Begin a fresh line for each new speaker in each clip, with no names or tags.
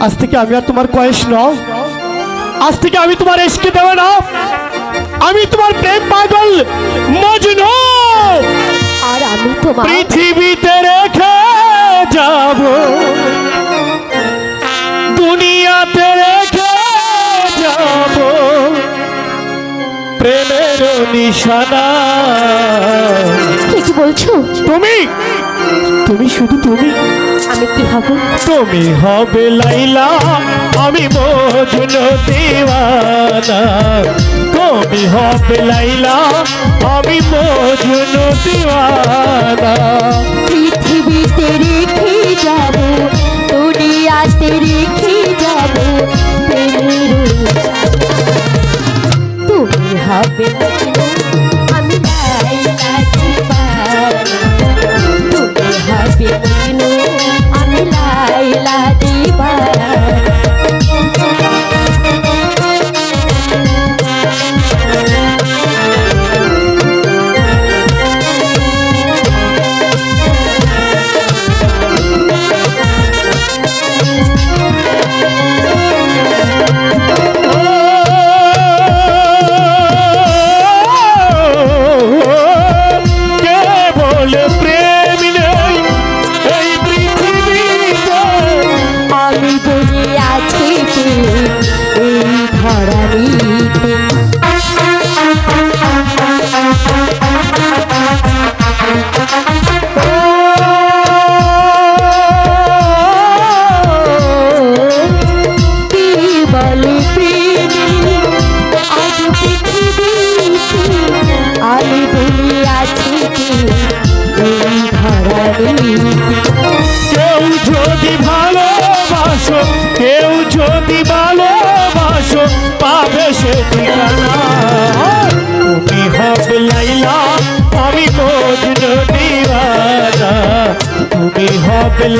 আজ থেকে আমি আর তোমার কয়েস ন। আজ থেকে আমি তোমার এসকে দেবে না। আমি তোমার প্রেম পাগল মজনু।
আর আমি তোমার
পৃথিবীতে রেখে যাব। দুনিয়াতে রেখে যাব। প্রেমের নিশানা।
কি বলছো?
তুমি তুমি শুধু তুমি।
আমি কি হব?
তুমি হবে লাইলা আমি মজনু দিওয়ানা। তুমি হবে লাইলা আমি মজনু দিওয়ানা।
পৃথিবীতে রেখে যাব দুনিয়াতে রেখে যাব তুমি হবে হবে মজনু,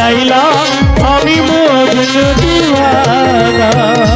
লাইলা আমি
মজনু দিওয়ানা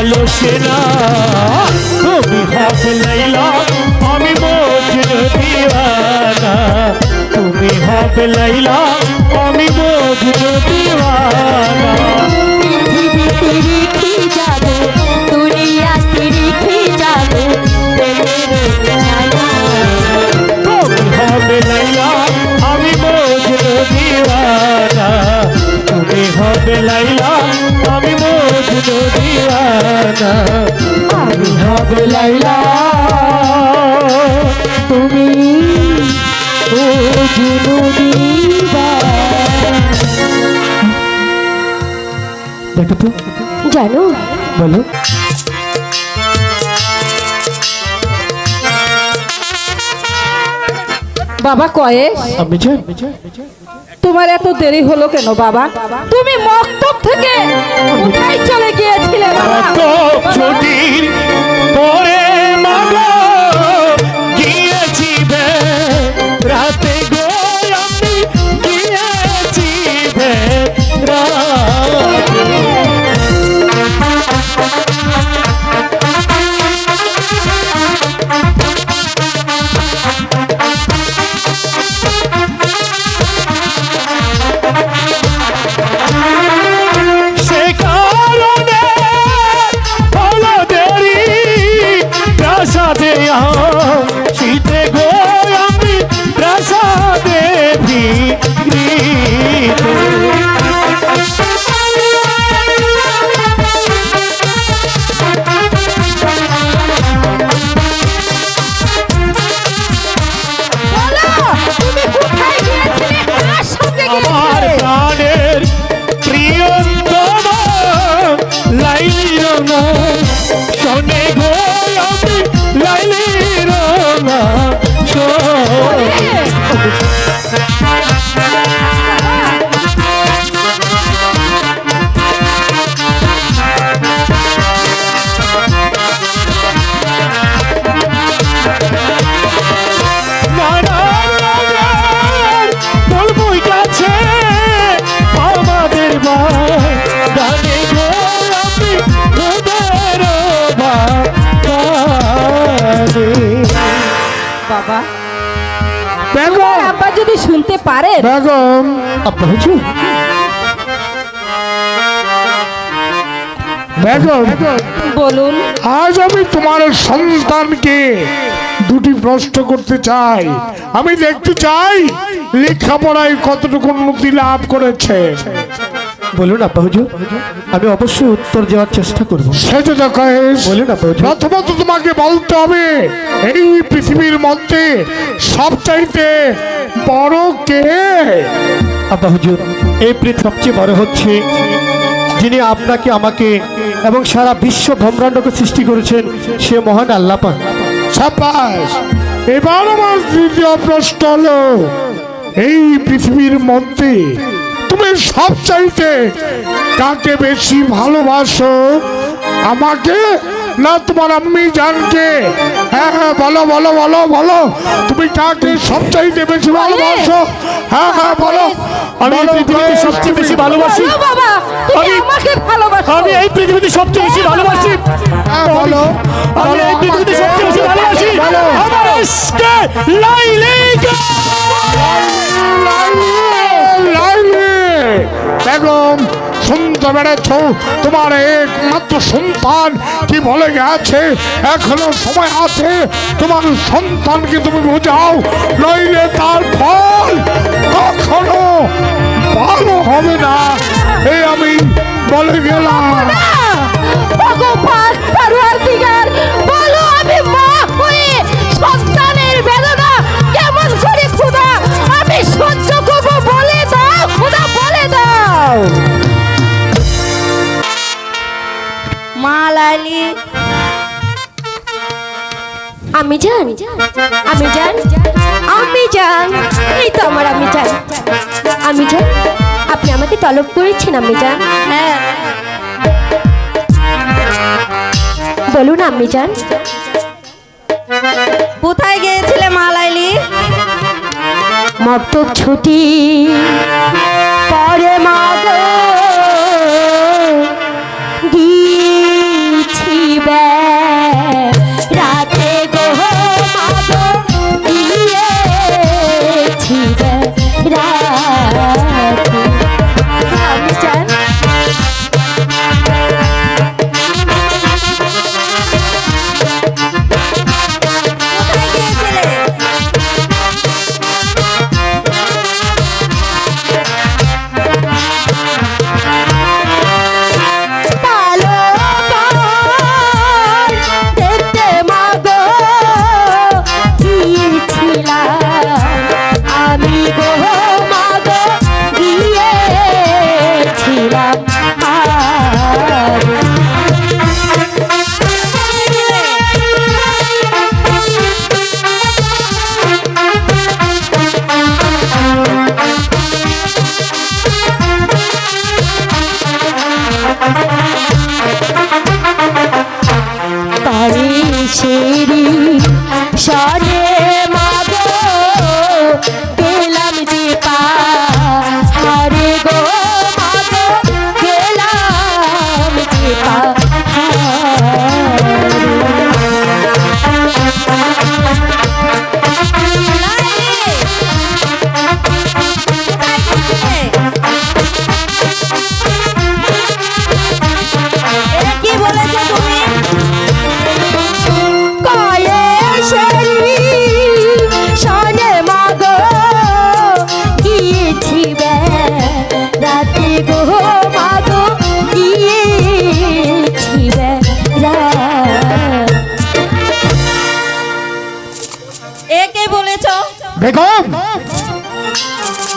কালো সেনা তুমি হবে লাইলা আমি মজনু দিওয়ানা। তুমি হবে লাইলা আমি মজনু দিওয়ানা।
পৃথিবীতে রেখে যাব দুনিয়াতে
তুমি হবে লাইলা আমি মজনু দিওয়ানা। তুমি হবে লাইলা আমি দিওয়ানা
আমি হব লাইলা। তুমি ও জুনুদিবা
দেখো তো
জানো?
বলো।
বাবা
আমি যাই
তোমার এত দেরি হলো কেন, বাবা? তুমি মক্তব থেকে কোথায় চলে গিয়েছিলে, বাবা?
ছুটির পরে
বাবা।
বেগম।
আব্বা যদি শুনতে পারে
বেগম আব্বা হুজুর বেগম
বলুন।
আজ আমি তোমার সন্তানকে দুটি প্রশ্ন করতে চাই। আমি দেখতে চাই লেখাপড়ায় কতটুকু উন্নতি লাভ করেছে?
বলুন আব্বা হুজুর আমি অবশ্যই উত্তর দেওয়ার চেষ্টা করব।
সেটা দেখো
বলুন আব্বা হুজুর।
প্রথমত তোমাকে বলতে হবে এই পৃথিবীর মধ্যে সবচাইতে বড় কে?
আব্বা হুজুর এই পৃথিবী সবচেয়ে বড় হচ্ছে যিনি আপনাকে আমাকে এবং সারা বিশ্ব ব্রহ্মাণ্ডকে সৃষ্টি করেছেন সে মহান আল্লাহ পাক।
সাবাস এবার আমার দ্বিতীয় প্রশ্ন হলো এই পৃথিবীর মধ্যে তুমি সব চাইতে কাকে বেশি ভালোবাসো? আমাকে না তোমার আম্মি জানকে? হ্যাঁ হ্যাঁ বলো বলো বলো বলো। তুমি কাকে সব চাইতে বেশি ভালোবাসো? হ্যাঁ হ্যাঁ বলো
আমি পৃথিবীতে সবচেয়ে বেশি ভালোবাসি। আমি-
আমাকে ভালোবাসো।
আমি এই পৃথিবীতে সবচেয়ে বেশি ভালোবাসি।
হ্যাঁ, বলো
আমি এই পৃথিবীতে সবচেয়ে বেশি ভালোবাসি। আমার ইশকে লাইলিকা
লাইলি বেগম শুনতে পেরেছ? তোমার একমাত্র সন্তান কি বলে গেছে? এখনও সময় আছে। তোমার সন্তানকে তুমি বোঝাও, নইলে তার ফল কখনো ভালো হবে না। এই আমি বলে গেলাম।
ভগবান দাও।
মা লালি আমি জান আমি জান আমি জান এই তো আমার আমি জান। আমি জান আপনি আমাকে তলব করেছেন আমি জান। হ্যাঁ। বলুন আমি জান।
কোথায় গিয়েছিলে মা লাইলি
মক্তব ছুটি। পরে মাগ গিয়েছি রাতে
लीला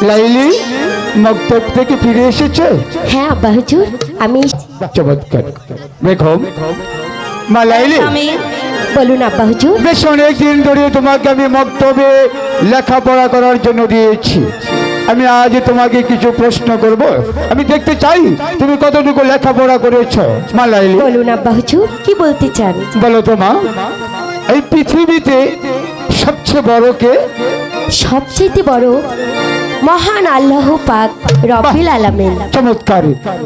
লাইলি মক্তব থেকে ফিরে এসেছে?
হ্যাঁ আব্বা হুজুর আমি
চমৎকার। বেগম মা লাইলি।
আমি
বলুন আব্বা হুজুর।
বেশ অনেক দিন ধরে তোমাকে আমি মক্তবে লেখাপড়া করার জন্য দিয়েছি। আমি আজ তোমাকে কিছু প্রশ্ন করব। আমি দেখতে চাই তুমি কতটুকু লেখাপড়া করেছ মা লাইলি।
বলুন আব্বা হুজুর কি বলতে চান?
বলো তো মা এই পৃথিবীতে সবচেয়ে বড় কে?
সবচেয়ে বড় মহান আল্লাহ পাক রব্বিল আলামিন।
চমৎকার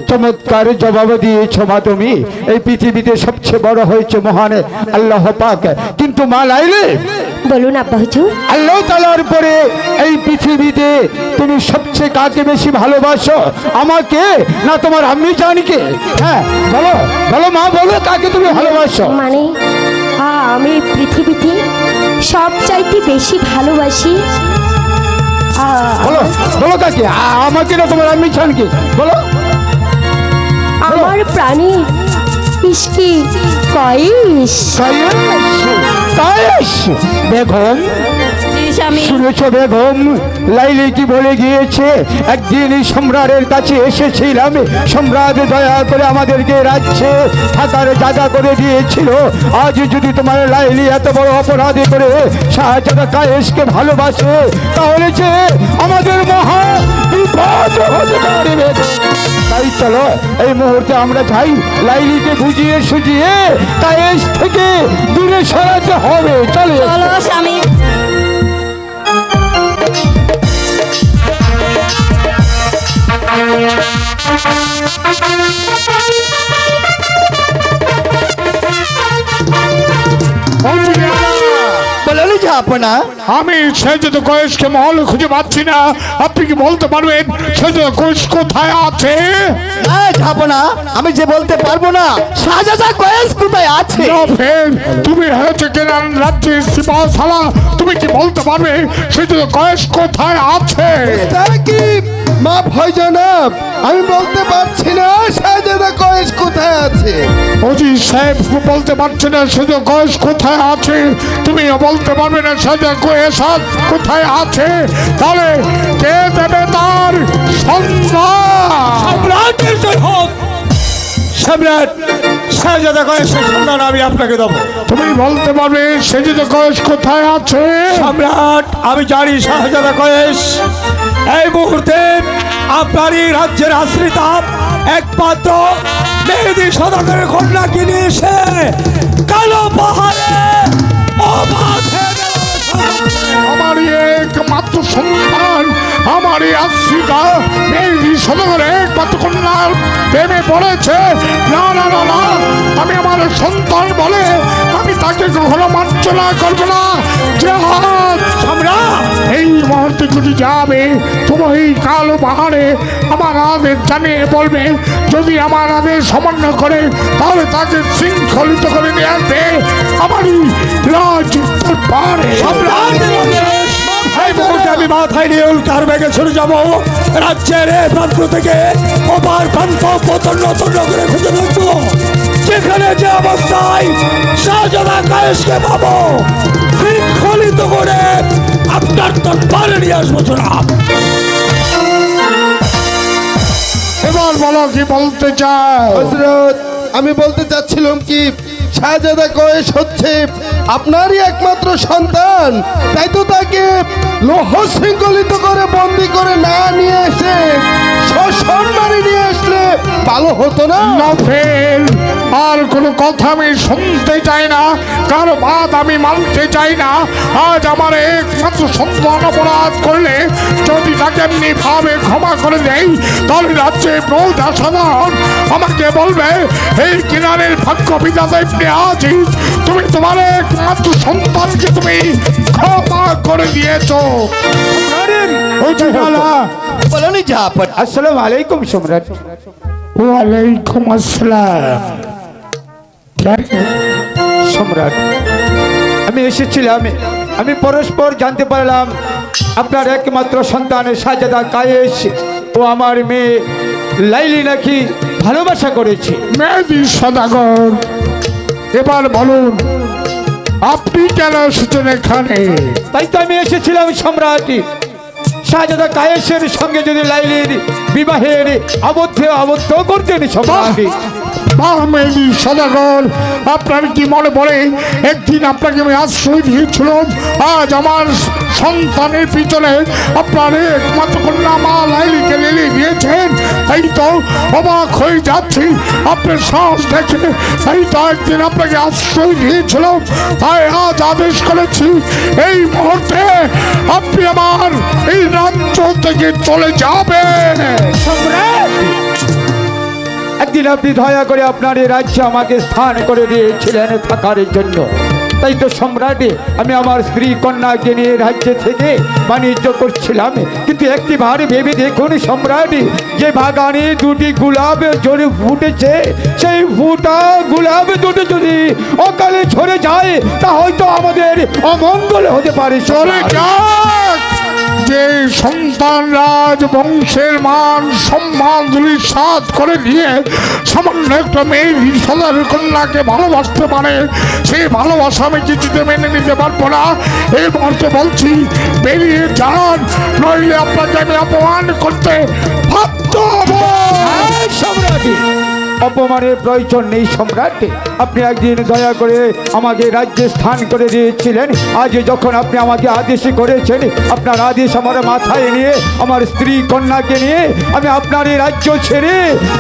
চমৎকার জবাব দিয়েছ মা তুমি। এই পৃথিবীতে সবচেয়ে বড় হয়েছে মহান আল্লাহ পাক। কিন্তু মা লাইলে?
বলুন আব্বা হুজুর।
আল্লাহ তালার পরে এই পৃথিবীতে তুমি সবচেয়ে কাকে বেশি ভালোবাসো? আমাকে না তোমার আমি জানিকে? হ্যাঁ বলো বলো মা বলো কাকে তুমি ভালোবাসো?
মানে আমি পৃথিবীতে সব চাইতে বেশি ভালোবাসি
বলো বলো কাকে? আমাকে না তোমার আমি ছানকে? বলো।
আমার প্রাণী ইসকি কয়েস
কায়েস বেগম
স্বামী
শুনেছ বেগম লাইলি কি বলে গিয়েছে একদিন সম্রাটের কাছে এসেছিলাম। সম্রাট দয়া করে আমাদেরকে রাজ্যে থাকার জায়গা করে দিয়েছিল। আজ যদি তোমার লাইলি এত বড় অপরাধী করে শাহজাদা কায়েসকে ভালোবাসে তাহলে যে আমাদের মহা বিপদ হতে পারবে। তাই চলো এই মুহূর্তে আমরা যাই। লাইলিকে বুঝিয়ে সুজিয়ে কায়েস থেকে দূরে সরাতে হবে। চলে।
চলো স্বামী।
বলেন যে আপনা
আমি কয়েসকে মহলে খুঁজে পাচ্ছি না আপনি কি বলতে পারবেন? কয়েস কোথায় আছে?
হ্যাঁ আমি যে বলতে পারব না শাহজাদা কয়েস কোথায় আছে?
তুমি হয়েছে কেনান রাজ্যের সিপাহসালা তুমি কি বলতে পারবে? কয়েস কোথায় আছে?
তা কি মা ভয় জানাব আমি বলতে পারছি না শাহজাদা কয়েস কোথায় আছে।
অজি সাহেব বলতে পারছে না সেজত কয়েস কোথায় আছে? তুমিও বলতে পারবে না কয়েস কোথায় আছে? তাহলে কে দেবে তার সন্ধান
সম্রাটের জয় হোক। সম্রাট শাহজাদা কয়েসের সন্ধান আমি আপনাকে দেবো।
তুমি বলতে পারবে কয়েস কোথায় আছে?
সম্রাট আমি জানি শাহজাদা কয়েস এই মুহূর্তে আপনারই রাজ্যের আশ্রিতা একমাত্র মেহেদি সদাগরের কন্যাকে নিয়ে এসে কালো পাহাড়ে অবাধে
আমার একমাত্র সন্তান, আমার এই আশ্রিতা মেয়েরি সদগরে একমাত্র প্রেমে পড়েছে। না না না না, আমি আমার সন্তান বলে আমি তাকে কখনো মার্জনা করব না। যে
সম্রাট
এই মুহূর্তে যদি যাবে তুমি এই কালো পাহাড়ে আমার আদেশ জানিয়ে বলবে, যদি আমার আদেশ সমন্য করে, তাহলে তাকে শৃঙ্খলিত করে নিয়ে আসবে আমারই রাজ পাহাড়ে
আমি প্রান্ত থেকে করে খুঁজে যে শৃঙ্খলিত করে আপনার দরবারে নিয়ে আসব জনাব।
এবার বলো কি বলতে চাও?
হজরত আমি বলতে চাচ্ছিলাম কি শাহজাদা কয়েস হচ্ছে আপনারই একমাত্র সন্তান। তাই তো তাকে লৌহ শৃঙ্খলিত করে বন্দি করে না নিয়ে এসে সসম্মানে নিয়ে আসলে ভালো হতো না?
আর কোনো কথা আমি শুনতে চাই না, কারও বাদ আমি মানতে চাই না। আজ আমার একমাত্র সন্তান অপরাধ করলে যদি তাকে এমনি ভাবে ক্ষমা করে দেই, তাহলে রাজ্যে প্রৌধা সাধারণ আমাকে বলবে, এই কিনারের ভাগ্য বিধাতা ইবনে তুমি তোমার একমাত্র সন্তানকে তুমি ক্ষমা করে দিয়েছ। হুজুর আলা,
বলেন যে আসসালামু আলাইকুম সম্রাট।
ওয়ালাইকুম আসসালাম।
সম্রাট আমি এসেছিলাম আমি পরস্পর জানতে পারলাম আপনার একমাত্র সন্তান শাহজাদা কায়েস ও আমার মেয়ে লাইলি নাকি ভালোবাসা করেছে।
সদাগর। এবার বলুন আপনি কেন এসেছেন এখানে?
তাই তো আমি এসেছিলাম সম্রাট। শাহজাদা কায়েসের সঙ্গে যদি লাইলির বিবাহের আবদ্ধ আবদ্ধ করতেন সম্রাট।
বাহ মেহেদি সদাগর আপনার কি মনে পড়ে? একদিন আপনাকে আমি আশ্রয় দিয়েছিলাম। আজ আমার সন্তানের পিছনে আপনার একমাত্র কন্যা মা লাইলিকে লিলি দিয়েছেন। তাই তো অবাক হয়ে যাচ্ছি আপনার সাহস দেখে। তাই তো একদিন আপনাকে আশ্রয় দিয়েছিলাম। তাই আজ আদেশ করেছি, এই মুহূর্তে আপনি আমার এই রাজ্য থেকে চলে যাবেন।
সম্রাট একদিন আপনি দয়া করে আপনার এই রাজ্যে আমাকে স্থান করে দিয়েছিলেন থাকার জন্য। তাই তো সম্রাট আমি আমার স্ত্রী কন্যাকে নিয়ে রাজ্যে থেকে বাণিজ্য করছিলাম। কিন্তু একটি বার ভেবে দেখুন সম্রাট যে বাগানে দুটি গোলাপ জোরে ফুটেছে সেই ফুটা গোলাপ দুটো যদি অকালে ঝরে যায় তা হয়তো আমাদের অমঙ্গল হতে পারে
চলে
সম্রাট।
যে সন্তান রাজ বংশের মান সম্মান সাত করে দিয়ে সামান্য একটা মেয়ে সদার কন্যাকে ভালোবাসতে পারে সেই ভালোবাসা আমি কিছুতে মেনে নিতে পারব না। এই মুহূর্তে বলছি বেরিয়ে যান নইলে আপনাকে আমি অপমান করতে বাধ্য হব।
হ্যাঁ, সম্রাট। অপমানের প্রয়োজন নেই সম্রাট। আপনি একদিন দয়া করে আমাকে রাজ্যে স্থান করে দিয়েছিলেন। আজ যখন আপনি আমাকে আদেশ করেছেন আপনার আদেশ আমার মাথায় নিয়ে আমার স্ত্রী কন্যাকে নিয়ে আমি আপনার এই রাজ্য ছেড়ে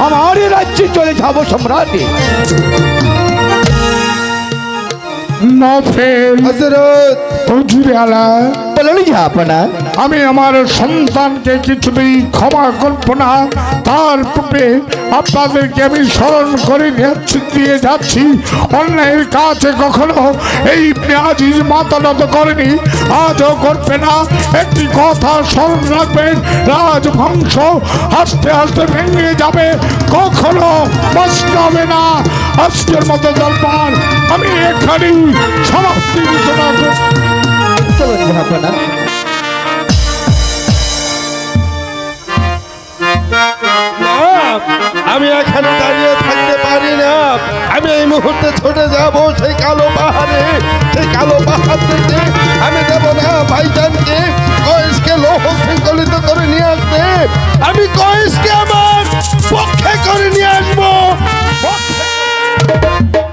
আমার এই রাজ্যে চলে যাব সম্রাট।
নফেল
হজরত
হুজুরে আলা
বলুন আপনা
আমি আমার সন্তানকে কিছুতেই ক্ষমা করব না। তার পূর্বে আপনাদেরকে আমি স্মরণ করে দিয়ে যাচ্ছি। অন্যায়ের কাছে কখনো এই পেঁয়াজির মাথা নত করেনি। আজও করবে না। একটি কথা স্মরণ রাখবেন, রাজবংশ আস্তে আস্তে ভেঙে যাবে। কখনো হবে না। আজকের মতো জলপান আমি এখানেই সমাপ্তি ঘোষণা করছি।
চলুন
আপনারা। আমি এখানে দাঁড়িয়ে থাকতে পারি না। আমি এই মুহূর্তে ছুটে যাব সেই কালো পাহাড়ে, সেই কালো পাহাড় আমি দেব না ভাইজানকে কয়েসকে লোহ শৃঙ্খলিত করে নিয়ে আসতে। আমি কয়েসকে আমার পক্ষে করে নিয়ে আসব। পক্ষে!